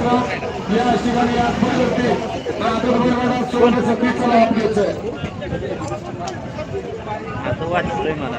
कार्यक्रम या ठिकाणी आत्महत्ये प्रादुर्भावाला सोडण्यासाठी चला आपल्याचं. असं वाटतंय मला.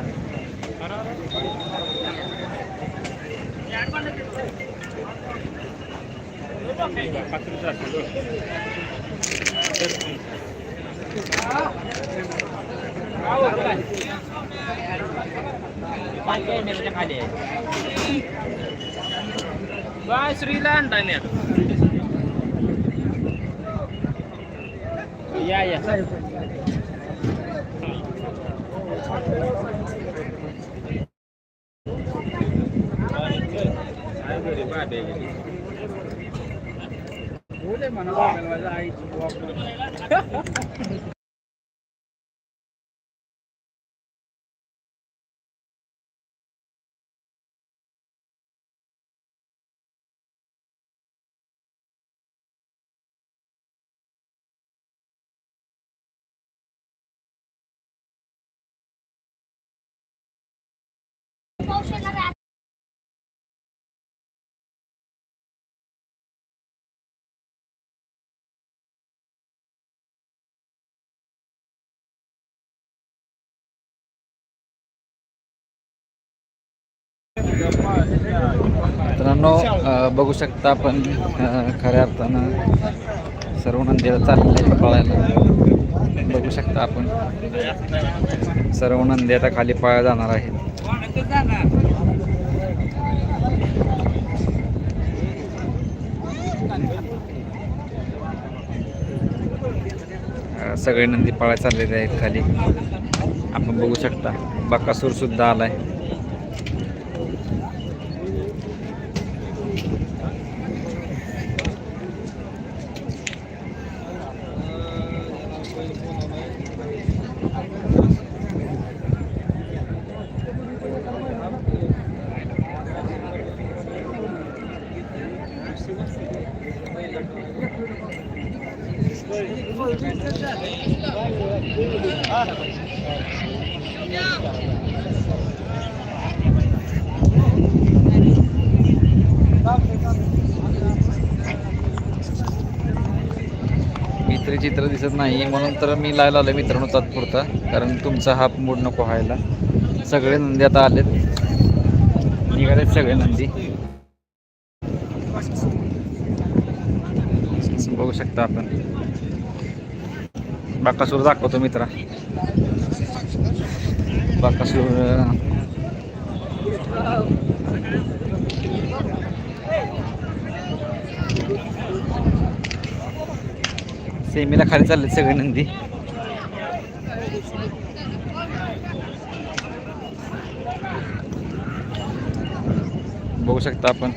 खाली बाय श्रीलंड या या मित्रांनो बघू शकता आपण खऱ्या अर्थानं सर्व नंदीला चाललेलं आहे पळायला. बघू शकता आपण. सर्व नंदी आता खाली पळायला जाणार आहेत. सगळे नंदी पळायला चाललेले आहेत खाली. आपण बघू शकता बकासूर सुद्धा आलाय. मित्र चित्र दिसत नाही. म्हणून तर मी लायला आलो मित्रांनो तात्पुरता. कारण तुमचा हा मूड नको व्हायला. सगळे नंदी आता आलेत. निघालेत सगळे नंदी. बघू शकता आपण. बाकासूर दाखवतो मित्रा. बाकासूर सेमीला खाली चालले सगळे नंदी बघू शकता आपण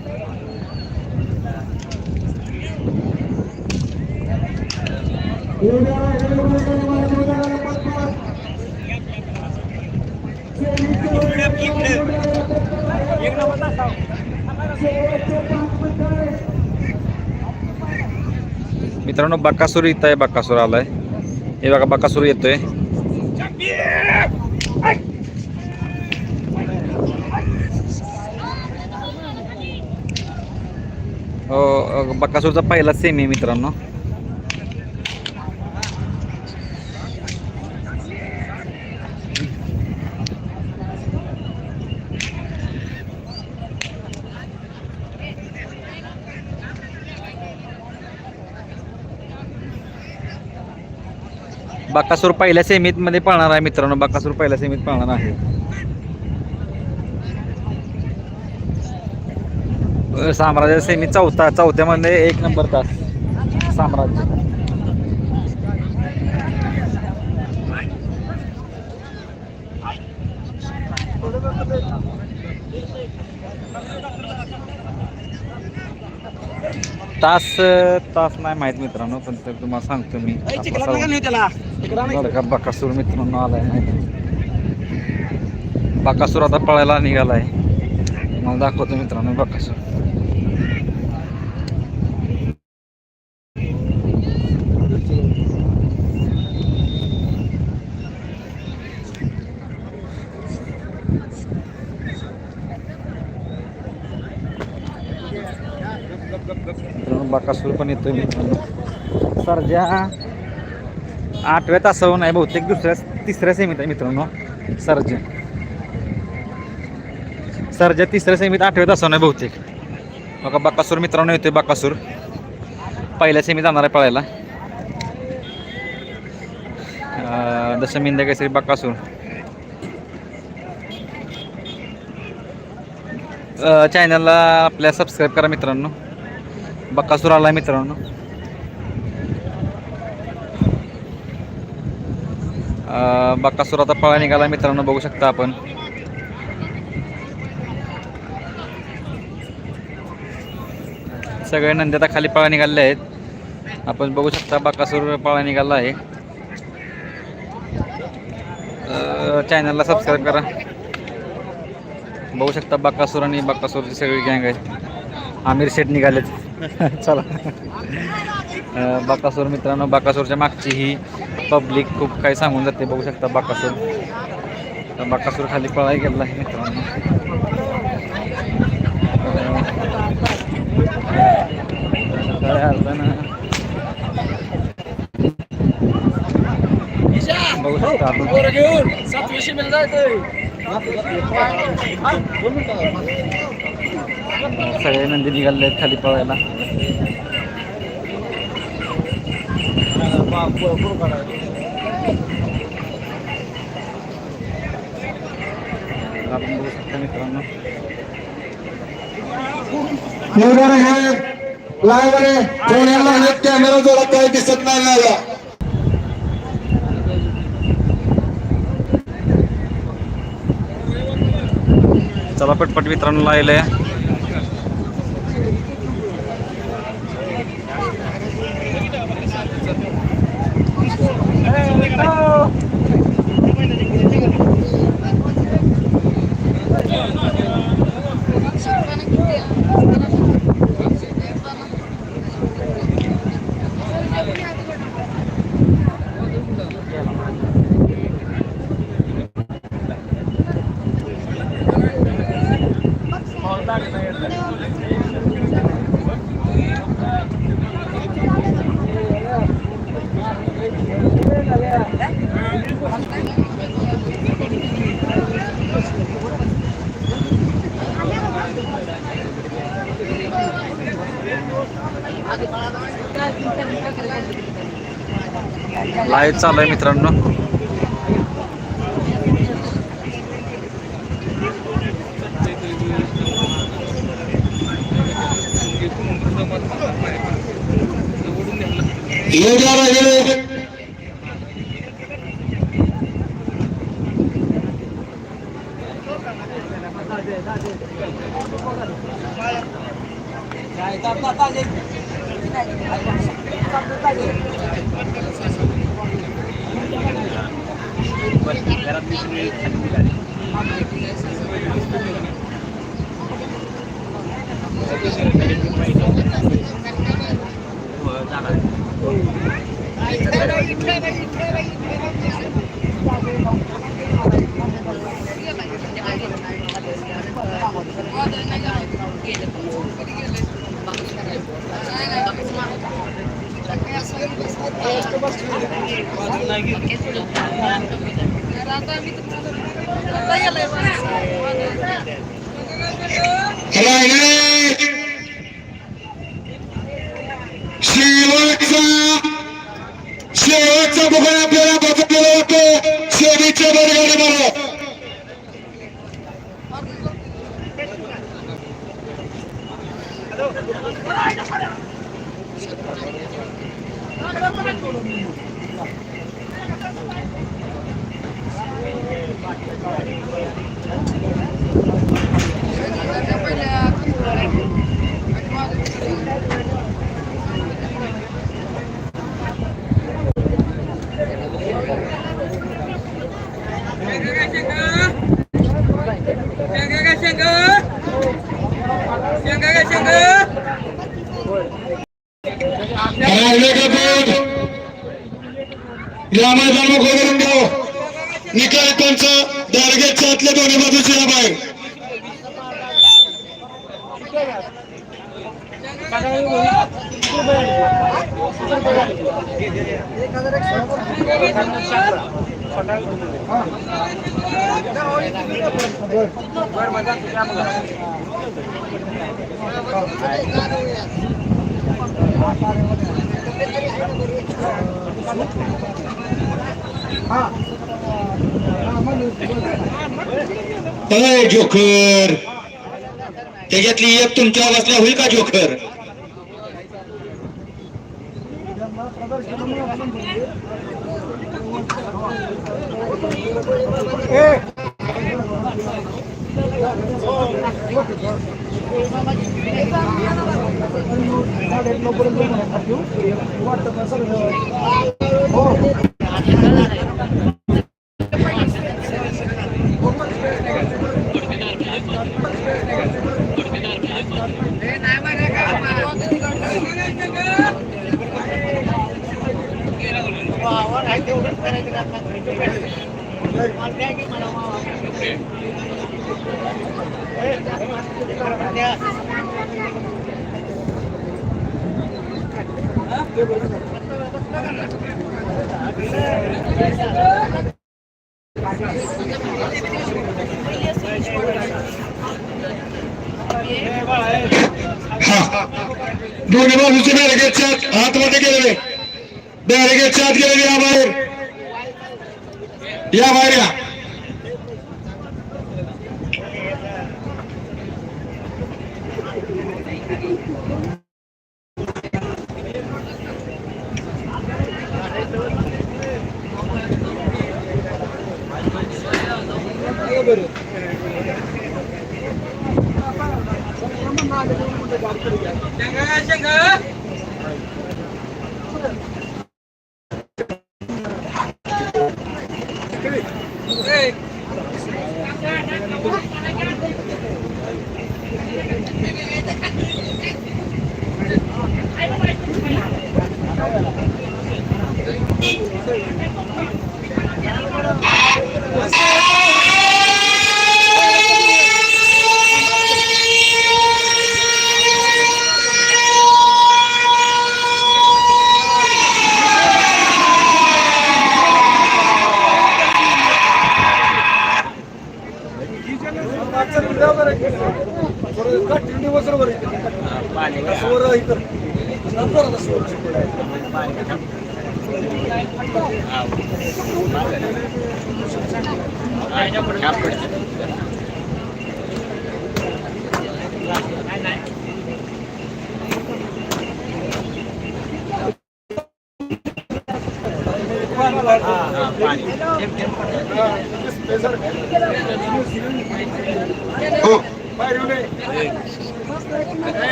मित्रांनो बकासूर इथं आहे बकासूर आलाय. हे बघा बकासूर येतोय. हो अ, बकासूरचा पहिला सेमी आहे मित्रांनो. बाकासूर पहिल्या सेमीत मध्ये पळणार आहे मित्रांनो. बाकासूर पहिल्या सेमीत पळणार आहे. साम्राज्य सेमी चौथा चौथ्यामध्ये एक नंबर तास. साम्राज्य. तास तास नाही माहीत मित्रांनो पण तर तुम्हाला सांगतो मी. बकासूर मित्रांनो आलाय माहिती. बकासूर आता पळायला निघालाय. मला दाखवतो मित्रांनो बकासूर मित्रांनो बकासूर पण येतोय मी. सरजा आठव्या तासावर नाही बहुतेक दुसऱ्या तिसऱ्या सेमीत आहे मित्रांनो. सर्जा. सर्जा तिसऱ्या सेमीत आठव्या तासावर नाही बहुतेक. बघा बकासूर मित्रांनो येतोय बकासूर. पहिल्या सेमी जाणार आहे पळायला. अं, दशमिंद केसरी बकासूर. चॅनलला आपल्या सबस्क्राईब करा मित्रांनो. बकासूर आला आहे मित्रांनो. अं, आता पळा निघाला मित्रांनो बघू शकता आपण. सगळे नंदी आता खाली पळा निघाले आहेत. आपण बघू शकता बकासूर पळा निघाला आहे. चॅनलला सबस्क्राईब करा. बघू शकता बकासूर आणि बकासूरची सगळी गँग आहे आमिर शेठ निघालेत. चला. बाकासूर मित्रांनो बाकासूरच्या मागची ही पब्लिक खूप काही सांगून जाते बघू शकता बाकासूर. बाकासूर खाली पळाय गेला आहे मित्रांनो. अं, काय अर्थानं बघू शकता आपण सगळे नंदी निघाले आहेत खाली पळायला. आपण बघू शकता मित्रांनो. आहे कॅमेरा जोरात काही दिसत नाही मला. चला पटपट मित्रांनो लायलंय लाईव्ह चालू आहे मित्रांनो first Berat Missionary Sandiwigari. Thank you. शेवटचा बघून आपल्याला बघितलेला होतो शेवीच्या बरोबर बरं राहिले का या मैदान मोकळं करून घ्या निकाल पंच दारगेटच्या आतल्या दोन्ही बाजूची या बाहेर जोकर त्याच्यातली एक तुमच्या बसल्या का Wow, what दोन्ही बाजूचे बॅरिगेटच्या आतमध्ये गेलेले. बॅरिगेटच्या आत गेलेले या बाहेर. या बाहेर या.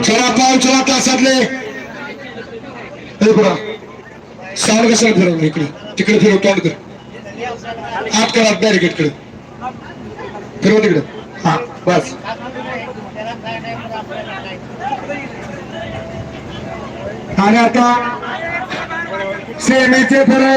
चला पाऊल चला तासातले हे बघा सावड कशाला फिरवलं इकडे तिकडे फिरव तोंड कर हात करा बॅरिकेड कडे फिरव तिकडे हा बस आणि आता सेमीचे फरक